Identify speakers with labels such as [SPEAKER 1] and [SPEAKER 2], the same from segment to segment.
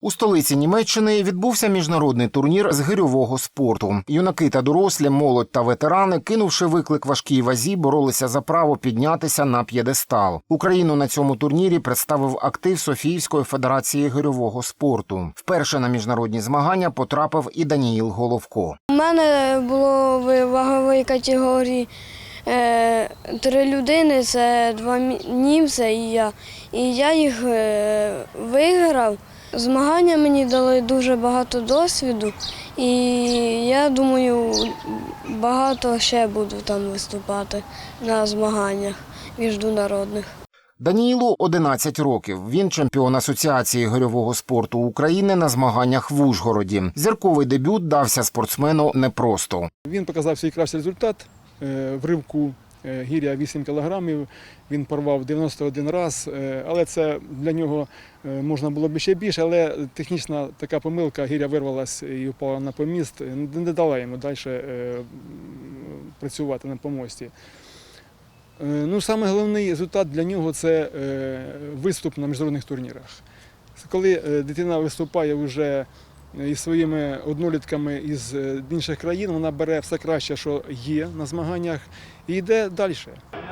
[SPEAKER 1] У столиці Німеччини відбувся міжнародний турнір з гирьового спорту. Юнаки та дорослі, молодь та ветерани, кинувши виклик важкій вазі, боролися за право піднятися на п'єдестал. Україну на цьому турнірі представив актив Софіївської федерації гирьового спорту. Вперше на міжнародні змагання потрапив і Даніїл Головко.
[SPEAKER 2] У мене було в ваговій категорії е, три людини, це два німця і я. І я їх е, виграв. Змагання мені дали дуже багато досвіду, і я думаю, багато ще буду там виступати на змаганнях міжнародних.
[SPEAKER 1] Даніїлу 11 років. Він чемпіон Асоціації гирьового спорту України на змаганнях в Ужгороді. Зірковий дебют дався спортсмену непросто.
[SPEAKER 3] Він показав свій кращий результат е, в ривку гіря 8 кілограмів. Він порвав 91 раз, е, але це для нього е, можна було б ще більше, але технічна така помилка, гіря вирвалась і впала на поміст, не дала йому далі е, працювати на помості. Е, Ну, саме головний результат для нього це е, виступ на міжнародних турнірах. Коли е, дитина виступає вже із своїми однолітками із е, інших країн, вона бере все краще, що є на змаганнях, і йде далі.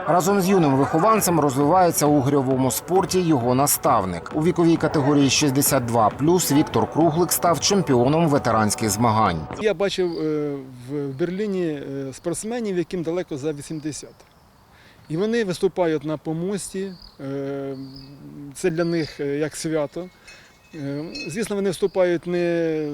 [SPEAKER 1] Разом з юним вихованцем розвивається у гирьовому спорті його наставник. У віковій категорії 62+, Віктор Круглик став чемпіоном ветеранських змагань.
[SPEAKER 3] Я бачив е, в Берліні е, спортсменів, яким далеко за 80. І вони виступають на помості. Це для них як свято. Е, Звісно, вони виступають не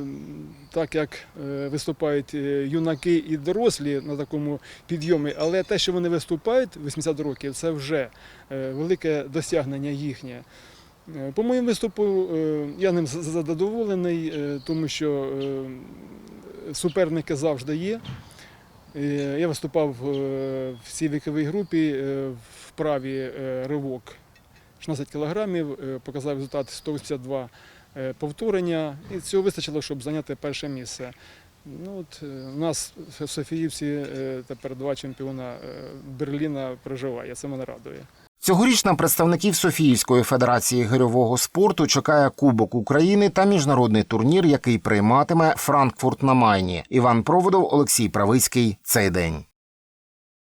[SPEAKER 3] так, як е, виступають е, юнаки і дорослі на такому підйомі, але те, що вони виступають 80 років, це вже велике досягнення їхнє. По моєму виступу я ним задоволений, тому що суперники завжди є. Я виступав в цій віковій групі в праві ривок 16 кілограмів, е, показав результат 182 е, повторення, і цього вистачило, щоб зайняти перше місце. Ну, от, е, у нас в Софіївці тепер два чемпіона Берліна проживає, це мене радує.
[SPEAKER 1] Цьогоріч на представників Софіївської федерації гирьового спорту чекає Кубок України та міжнародний турнір, який прийматиме Франкфурт на Майні. Іван Проводов, Олексій Правицький. Цей день.